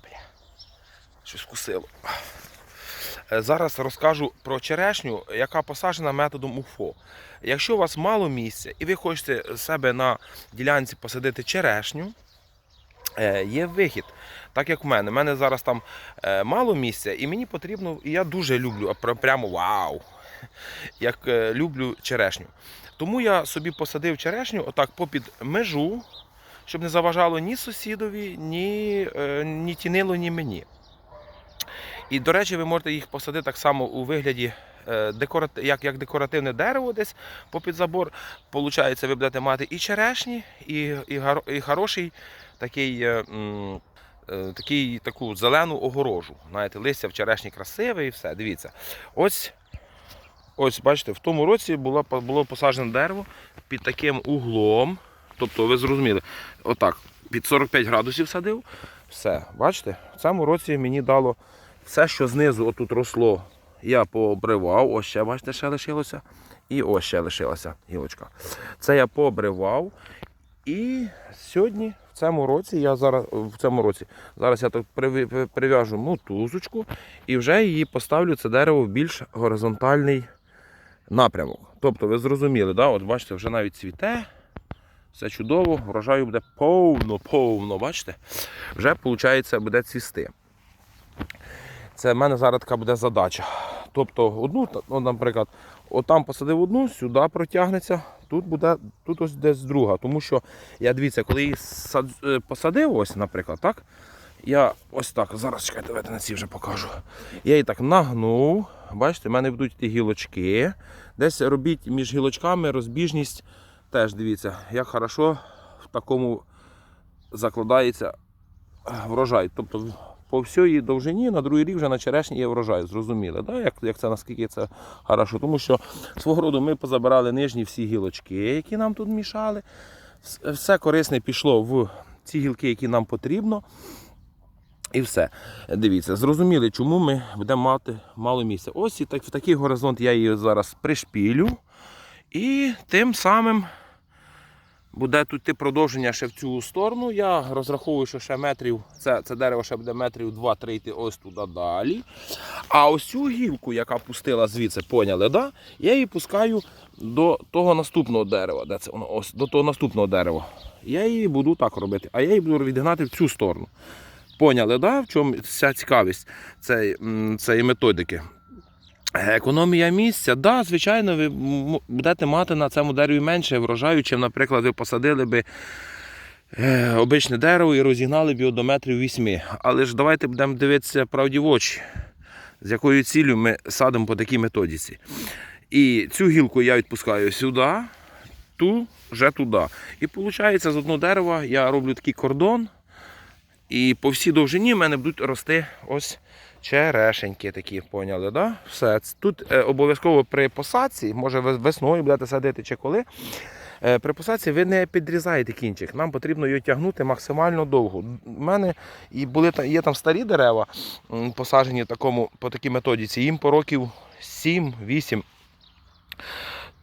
Бля. Щось кусило. Е, Зараз розкажу про черешню, яка посаджена методом УФО. Якщо у вас мало місця і ви хочете себе на ділянці посадити черешню, е, є вихід. Так як в мене. У мене зараз там е, мало місця, і мені потрібно, і я дуже люблю, прямо вау! Як люблю черешню. Тому я собі посадив черешню отак попід межу, щоб не заважало ні сусідові, ні, е, ні тінило, ні мені. І, до речі, ви можете їх посадити так само у вигляді, е, декорати- як, як декоративне дерево десь попід забор. Получається, ви будете мати і черешні, і, і, і хороший такий, е, м, такий, таку зелену огорожу. Знаєте, листя в черешні красиве і все. Дивіться. Ось, ось бачите, в тому році було, було посаджене дерево під таким углом. Тобто, ви зрозуміли, отак, під 45 градусів садив. Все, бачите, в цьому році мені дало все, що знизу отут росло, я пообривав. Ось ще, бачите, ще лишилося. І ось ще лишилася гілочка. Це я пообривав. І сьогодні, в цьому році, я зараз в цьому році, зараз я приви- прив'яжу мотузочку і вже її поставлю це дерево в більш горизонтальний напрямок. Тобто, ви зрозуміли, да? от бачите, вже навіть цвіте. Все чудово, врожаю буде повно, повно, бачите? Вже, виходить, буде цвісти. Це в мене зараз така буде задача. Тобто, одну, ну, наприклад, отам посадив одну, сюди протягнеться, тут буде тут ось десь друга. Тому що я дивіться, коли її сад- е, посадив, ось, наприклад, так. Я ось так, зараз чекайте, давайте на ці вже покажу. Я її так нагнув. Бачите, в мене будуть ті гілочки. Десь робіть між гілочками розбіжність. Теж дивіться, як хорошо в такому закладається е, врожай. Тобто по всій довжині на другий рік вже на черешні є врожай. Зрозуміли, да? як, як це наскільки це хорошо. Тому що свого роду ми позабирали нижні всі гілочки, які нам тут мішали. Все корисне пішло в ці гілки, які нам потрібно. І все. Дивіться, зрозуміли, чому ми будемо мати мало місця. Ось і так, в такий горизонт я її зараз пришпілю. І тим самим буде тут йти продовження ще в цю сторону. Я розраховую, що ще метрів, це, це дерево ще буде метрів 2-3 йти ось туди далі. А ось цю гілку, яка пустила звідси, поняли, да? я її пускаю до того наступного дерева. Де це воно? Ось до того наступного дерева. Я її буду так робити, а я її буду відгнати в цю сторону. Поняли, да? в чому вся цікавість цієї, цієї методики? Економія місця, да, звичайно, ви будете мати на цьому дереві менше врожаю, чим, наприклад, ви посадили би е, обичне дерево і розігнали б його до метрів вісьми. Але ж давайте будемо дивитися правді в очі, з якою ціллю ми садимо по такій методиці. І цю гілку я відпускаю сюди, ту вже туди. І виходить, з одного дерева я роблю такий кордон. І по всій довжині в мене будуть рости ось черешеньки такі, поняли, да? Все. Тут е, обов'язково при посадці, може весною будете садити чи коли. е, При посадці ви не підрізаєте кінчик. Нам потрібно його тягнути максимально довго. У мене і були є там старі дерева, посаджені такому, по такій методиці, їм по років 7-8.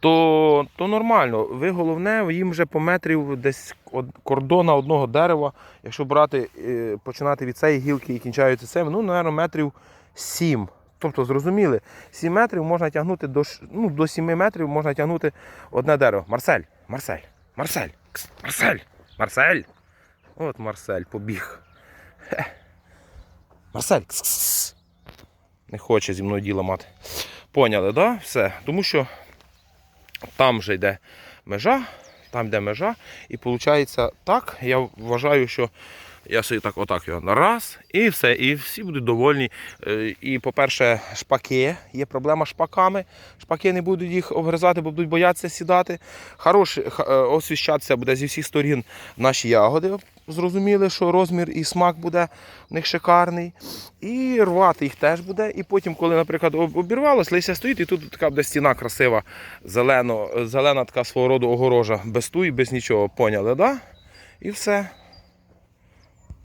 То, то нормально. Ви головне, їм вже по метрів десь кордона одного дерева, якщо брати, е, починати від цієї гілки і кінчаються цим, ну, напевно, метрів 7. Тобто, зрозуміли, 7 метрів можна тягнути до, ну, до 7 метрів можна тягнути одне дерево. Марсель, Марсель, Марсель, Марсель, Марсель. От Марсель побіг. Хе. Марсель. кс, кс. Не хоче зі мною діла мати. Поняли, да? Все. Тому що там вже йде межа, там йде межа. І виходить так, я вважаю, що я собі так отак його раз, і все, і всі будуть довольні. Е, І, по-перше, шпаки, є проблема з шпаками. Шпаки не будуть їх обгризати, бо будуть боятися сідати. Хороше освіщатися буде зі всіх сторін наші ягоди. Зрозуміли, що розмір і смак буде в них шикарний. І рвати їх теж буде. І потім, коли, наприклад, об- обірвалось, листя стоїть, і тут така буде стіна красива, зелено, зелена така свого роду огорожа, без туй, без нічого. Поняли, да? І все.